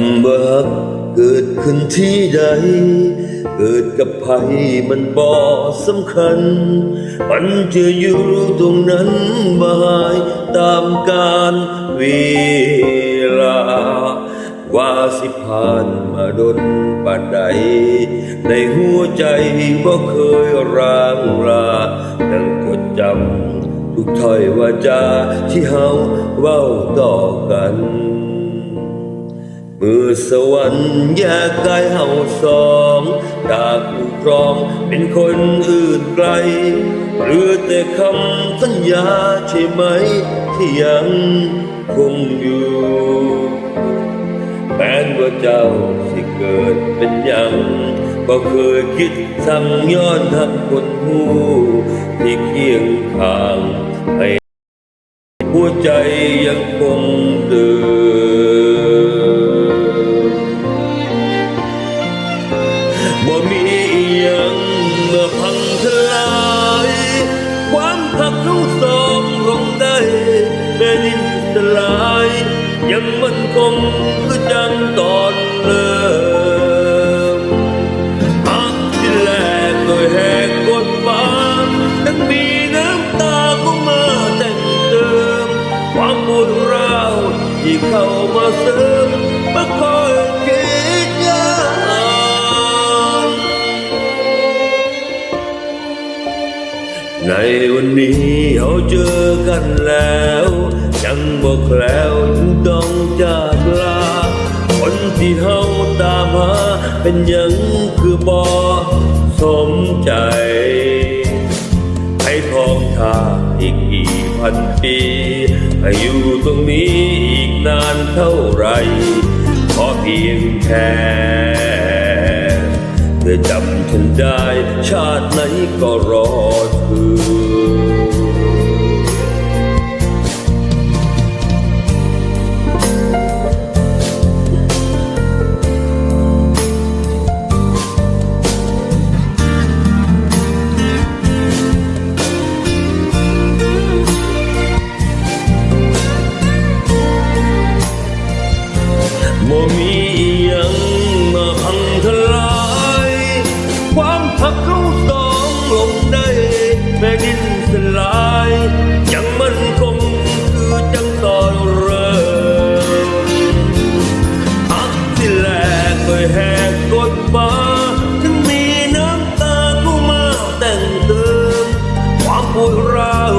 ำว่ารักเกิดขึ้นที่ใด เกิดกับใครมันบ่สำคัญ มันจะอยู่ตรงนั้นบายตามกาลเวลา ว่าสิผ่านมาดนปานใด ในหัวใจบ่เคยร่างรายังจดจำทุกถ้อยวาจาที่เฮาเว้าต่อกัน มือสวรรค์แยกกายเฮาสองจากผู้ครองเป็นคนอื่นไกล หรือแต่คำสัญญาใช่ไหม ที่ยังคงอยู่ แม้นว่าเจ้าสิเกิดเป็นยังก็เคยคิดสั่งย้อนหักคนหูที่เคียงข้างให้หัวใจยังคงเดิม เมื่อพังทลายความหักทั้งสองลงได้แม่ดินสลาย ยังมันคงคือจังตอนเริ่มหักที่แรกโดยแหกกฎฟ้าทั้งมีน้ำตาก็มาแต่งเติม ความปวดร้าวที่เข้ามาเสริม ในวันนี้เราเจอกันแล้ว ยังบอกแล้วถึงต้องจากลา คนที่เฮาตามหาเป็นยังคือบอสมใจ ให้ทองทาอีกกี่พันปีให้อยู่ตรงนี้อีกนานเท่าไหรขอเพียงแค่ เธอจำฉันได้ชาติไหนก็รอเธอ กก็แหกกฎฟ้าถึงมีน้ำตาเข้ามาแต่งเติม ความปวดร้าว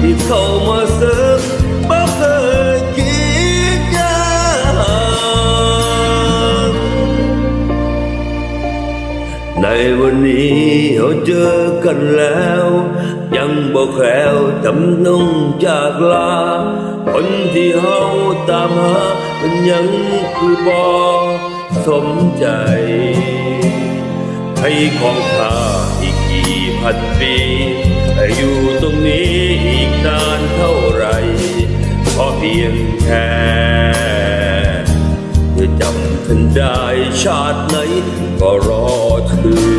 ที่เข้ามาเสริมบ่เคยคิดยากในวันนี้เราเจอกันแล้ว ยังบอกแคล้วจำนงจากลาคนที่เฮาตามหาเป็นยังคือบอ สมใจให้ของข้าอีกกี่พันปีอยู่ตรงนี้อีกนานเท่าไรขอเพียงแค่จะจำฉันได้ชาติไหนก็รอเธอ